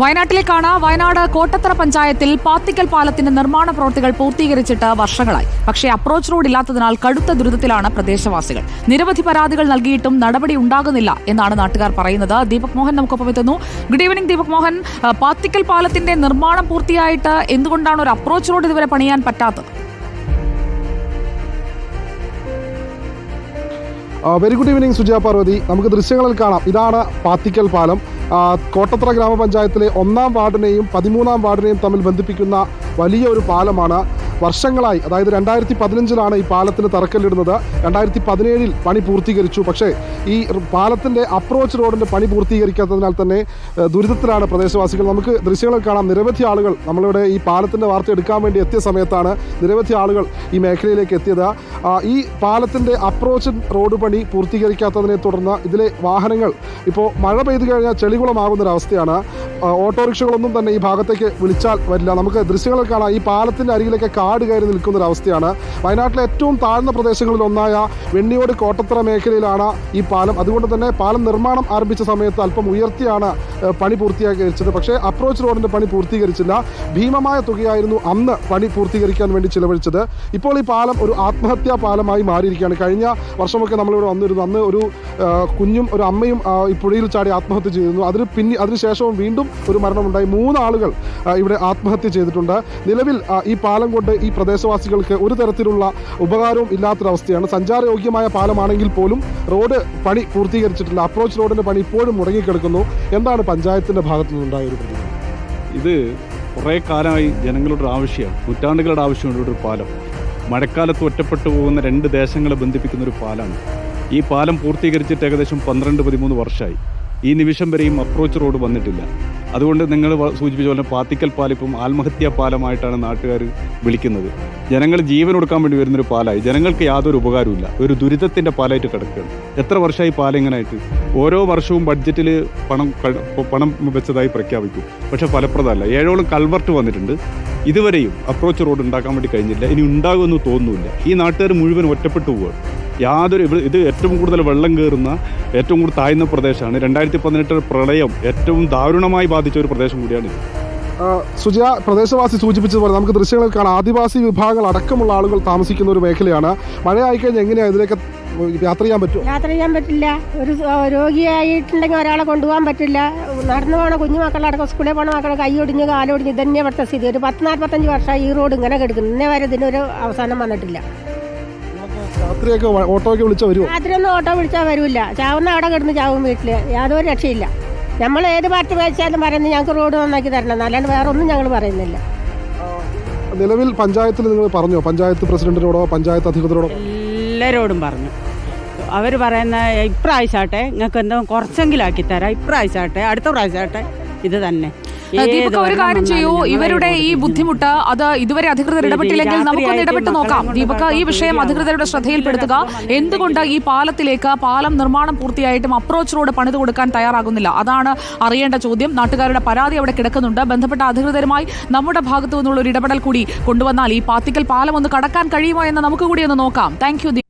വയനാട്ടിലേക്കാണ് വയനാട് കോട്ടത്തറ പഞ്ചായത്തിൽ പാത്തിക്കൽ പാലത്തിന്റെ നിർമ്മാണ പ്രവൃത്തികൾ പൂർത്തീകരിച്ചിട്ട് വർഷങ്ങളായി. പക്ഷേ അപ്രോച്ച് റോഡ് ഇല്ലാത്തതിനാൽ കടുത്ത ദുരിതത്തിലാണ് പ്രദേശവാസികൾ. നിരവധി പരാതികൾ നൽകിയിട്ടും നടപടി ഉണ്ടാകുന്നില്ല എന്നാണ് നാട്ടുകാർ പറയുന്നത്. ദീപക് മോഹൻ നമുക്കൊപ്പം എത്തുന്നു. Good evening Deepak Mohan. Pathikkal പാലത്തിന്റെ നിർമ്മാണം പൂർത്തിയായിട്ട് എന്തുകൊണ്ടാണ് ഒരു അപ്രോച്ച് റോഡ് ഇതുവരെ പണിയാൻ പറ്റാത്തത്? Very good evening Sujaya Parvathi. നമുക്ക് ദൃശ്യങ്ങളിൽ കാണാം. ഇതാണ് പാത്തിക്കൽ പാലം. കോട്ടത്ര ഗ്രാമപഞ്ചായത്തിലെ ഒന്നാം വാർഡിനെയും പതിമൂന്നാം വാർഡിനെയും തമ്മിൽ ബന്ധിപ്പിക്കുന്ന വലിയ ഒരു പാലമാണ്. വർഷങ്ങളായി അതായത് രണ്ടായിരത്തി പതിനഞ്ചിലാണ് ഈ പാലത്തിന് തറക്കല്ലിടുന്നത്. രണ്ടായിരത്തി പതിനേഴിൽ പണി പൂർത്തീകരിച്ചു. പക്ഷേ ഈ പാലത്തിന്റെ അപ്രോച്ച് റോഡിന്റെ പണി പൂർത്തീകരിക്കാത്തതിനാൽ തന്നെ ദുരിതത്തിലാണ് പ്രദേശവാസികൾ. നമുക്ക് ദൃശ്യങ്ങൾ കാണാം നിരവധി ആളുകൾ നമ്മളിവിടെ ഈ പാലത്തിന്റെ വാർത്ത എടുക്കാൻ വേണ്ടി എത്തിയ സമയത്താണ് നിരവധി ആളുകൾ ഈ മേഖലയിലേക്ക് എത്തിയത്. ഈ പാലത്തിന്റെ അപ്രോച്ച് റോഡ് പണി പൂർത്തീകരിക്കാത്തതിനെ തുടർന്ന് ഇതിലെ വാഹനങ്ങൾ ഇപ്പോൾ മഴ പെയ്തു കഴിഞ്ഞാൽ ചെളികുളമാകുന്നൊരവസ്ഥയാണ്. ഓട്ടോറിക്ഷകളൊന്നും തന്നെ ഈ ഭാഗത്തേക്ക് വിളിച്ചാൽ വരില്ല. നമുക്ക് ദൃശ്യങ്ങൾ കാണാം. ഈ പാലത്തിന്റെ അരികിലൊക്കെ കാട് കയറി നിൽക്കുന്നൊരവസ്ഥയാണ് വയനാട്ടിലെ ഏറ്റവും താഴ്ന്ന പ്രദേശങ്ങളിൽ ഒന്നായ വെണ്ണിയോട് കോട്ടത്തറ മേഖലയിലാണ് ഈ പാലം. അതുകൊണ്ട് തന്നെ പാലം നിർമ്മാണം ആരംഭിച്ച സമയത്ത് അല്പം ഉയർത്തിയാണ് പണി പൂർത്തീകരിച്ചത്. പക്ഷേ അപ്രോച്ച് റോഡിന്റെ പണി പൂർത്തീകരിച്ചില്ല. ഭീമമായ തുകയായിരുന്നു അന്ന് പണി പൂർത്തീകരിക്കാൻ വേണ്ടി ചിലവഴിച്ചത്. ഇപ്പോൾ ഈ പാലം ഒരു ആത്മഹത്യാ പാലമായി മാറിയിരിക്കുകയാണ്. കഴിഞ്ഞ വർഷമൊക്കെ നമ്മളിവിടെ വന്നിരുന്നു. അന്ന് ഒരു കുഞ്ഞും ഒരു അമ്മയും ഈ പുഴയിൽ ചാടി ആത്മഹത്യ ചെയ്തിരുന്നു. അതിന് പിന്നെ അതിനുശേഷവും വീണ്ടും ഒരു മരണമുണ്ടായി. മൂന്ന് ആളുകൾ ഇവിടെ ആത്മഹത്യ ചെയ്തിട്ടുണ്ട്. നിലവിൽ ഈ പാലം കൊണ്ട് ഈ പ്രദേശവാസികൾക്ക് ഒരു തരത്തിലുള്ള ഉപകാരവും ഇല്ലാത്തൊരവസ്ഥയാണ്. സഞ്ചാരയോഗ്യമായ പാലമാണെങ്കിൽ പോലും റോഡ് പണി പൂർത്തീകരിച്ചിട്ടില്ല. അപ്രോച്ച് റോഡിന്റെ പണി ഇപ്പോഴും മുടങ്ങിക്കിടക്കുന്നു. എന്താണ് പഞ്ചായത്തിന്റെ ഭാഗത്തു നിന്നുണ്ടായ ഒരു പ്രതികരണം? ഇത് കുറേ കാലമായി ജനങ്ങളുടെ ആവശ്യമാണ്. നൂറ്റാണ്ടുകളുടെ ആവശ്യമുണ്ട് ഒരു പാലം. മഴക്കാലത്ത് ഒറ്റപ്പെട്ടു പോകുന്ന രണ്ട് ദേശങ്ങളെ ബന്ധിപ്പിക്കുന്ന ഒരു പാലമാണ് ഈ പാലം പൂർത്തീകരിച്ചിട്ട് ഏകദേശം പന്ത്രണ്ട് പതിമൂന്ന് വർഷമായി. ഈ നിമിഷം വരെയും അപ്രോച്ച് റോഡ് വന്നിട്ടില്ല. അതുകൊണ്ട് നിങ്ങൾ സൂചിപ്പിച്ച പോലെ പാത്തിക്കൽ പാലിപ്പം ആത്മഹത്യാ പാലമായിട്ടാണ് നാട്ടുകാർ വിളിക്കുന്നത്. ജനങ്ങൾ ജീവൻ കൊടുക്കാൻ വേണ്ടി വരുന്നൊരു പാലായി. ജനങ്ങൾക്ക് യാതൊരു ഉപകാരമില്ല ഒരു ദുരിതത്തിന്റെ പാലായിട്ട് കിടക്കുകയാണ്. എത്ര വർഷമായി പാലം ഇങ്ങനായിട്ട്? ഓരോ വർഷവും ബഡ്ജറ്റിൽ പണം പണം വെച്ചതായി പ്രഖ്യാപിക്കും. പക്ഷേ ഫലപ്രദമല്ല. ഏഴോളം കൾവർട്ട് വന്നിട്ടുണ്ട്. ഇതുവരെയും അപ്രോച്ച് റോഡ് ഉണ്ടാക്കാൻ വേണ്ടി കഴിഞ്ഞില്ല. ഇനി ഉണ്ടാകുമെന്ന് തോന്നുന്നില്ല. ഈ നാട്ടുകാർ മുഴുവൻ ഒറ്റപ്പെട്ടു പോവുകയാണ്. യാതൊരു ഇത് ഏറ്റവും കൂടുതൽ വെള്ളം കയറുന്ന ഏറ്റവും കൂടുതൽ താഴ്ന്ന പ്രദേശമാണ്. രണ്ടായിരത്തി പ്രളയം ഏറ്റവും ദാരുണമായി ബാധിച്ച ഒരു പ്രദേശം കൂടിയാണ് ഇത് ആ, സുജയ പ്രദേശവാസി സൂചിപ്പിച്ചതുപോലെ നമുക്ക് ദൃശ്യങ്ങളിൽ കാണാം. ആദിവാസി വിഭാഗങ്ങൾ അടക്കമുള്ള ആളുകൾ താമസിക്കുന്ന ഒരു മേഖലയാണ്. മഴ ആയിക്കഴിഞ്ഞാൽ എങ്ങനെയാണ് ഇതിലേക്ക് യാത്ര ചെയ്യാൻ പറ്റും യാത്ര ചെയ്യാൻ പറ്റില്ല. ഒരു രോഗിയായിട്ടുണ്ടെങ്കിൽ ഒരാളെ കൊണ്ടുപോകാൻ പറ്റില്ല. നടന്നു പോണ കുഞ്ഞു മക്കളടക്കം സ്കൂളിൽ പോണ മക്കളെ കൈയൊടിഞ്ഞ് കാലൊടിഞ്ഞ് ഇതന്നെ ഇവിടുത്തെ സ്ഥിതി. ഒരു പത്ത് നാൽപ്പത്തഞ്ച് വർഷമായി ഈ റോഡ് ഇങ്ങനെ കിടക്കുന്നു. ഇന്നേ വരെ ഇതിനൊരു അവസാനം വന്നിട്ടില്ല. രാത്രിയൊക്കെ ഓട്ടോയ്ക്ക് വിളിച്ചാൽ വരുമോ രാത്രിയൊന്നും ഓട്ടോ വിളിച്ചാൽ വരില്ല. ചാവുന്ന അവിടെ കിടന്ന് ചാവും വീട്ടിൽ യാതൊരു രക്ഷയില്ല. നമ്മൾ ഏത് പാർട്ടി വെച്ചാലും പറയുന്നത് ഞങ്ങൾക്ക് റോഡ് നന്നാക്കി തരണം. അല്ലാണ്ട് വേറെ ഒന്നും ഞങ്ങൾ പറയുന്നില്ല. നിലവിൽ പഞ്ചായത്തിൽ നിങ്ങൾ പറഞ്ഞോ? പഞ്ചായത്ത് പ്രസിഡന്റിനോടോ പഞ്ചായത്ത് അധികൃതരോടോ? എല്ലാരോടും പറഞ്ഞു. അവർ പറയുന്ന ഇപ്രാവശ്യമാട്ടെ നിങ്ങൾക്ക് എന്തോ കുറച്ചെങ്കിലും ആക്കി തരാം. ഇപ്രാവശ്യമാട്ടെ അടുത്ത പ്രാവശ്യമാട്ടെ ഇത് തന്നെ. ദീപക് ഒരു കാര്യം ചെയ്യൂ. ഇവരുടെ ഈ. ബുദ്ധിമുട്ട് അത് ഇതുവരെ അധികൃതർ ഇടപെട്ടില്ലെങ്കിൽ നമുക്കൊന്ന് ഇടപെട്ട് നോക്കാം. ദീപക ഈ വിഷയം അധികൃതരുടെ ശ്രദ്ധയിൽപ്പെടുത്തുക. എന്തുകൊണ്ട് ഈ പാലത്തിലേക്ക് പാലം നിർമ്മാണം പൂർത്തിയായിട്ടും അപ്രോച്ച് റോഡ് പണിത് കൊടുക്കാൻ തയ്യാറാകുന്നില്ല? അതാണ് അറിയേണ്ട ചോദ്യം. നാട്ടുകാരുടെ പരാതി അവിടെ കിടക്കുന്നുണ്ട്. ബന്ധപ്പെട്ട അധികൃതരുമായി നമ്മുടെ ഭാഗത്തു നിന്നുള്ള ഒരു ഇടപെടൽ കൂടി കൊണ്ടുവന്നാൽ ഈ പാത്തിക്കൽ പാലം ഒന്ന് കടക്കാൻ കഴിയുമോ എന്ന് നമുക്ക് കൂടി ഒന്ന് നോക്കാം. Thank you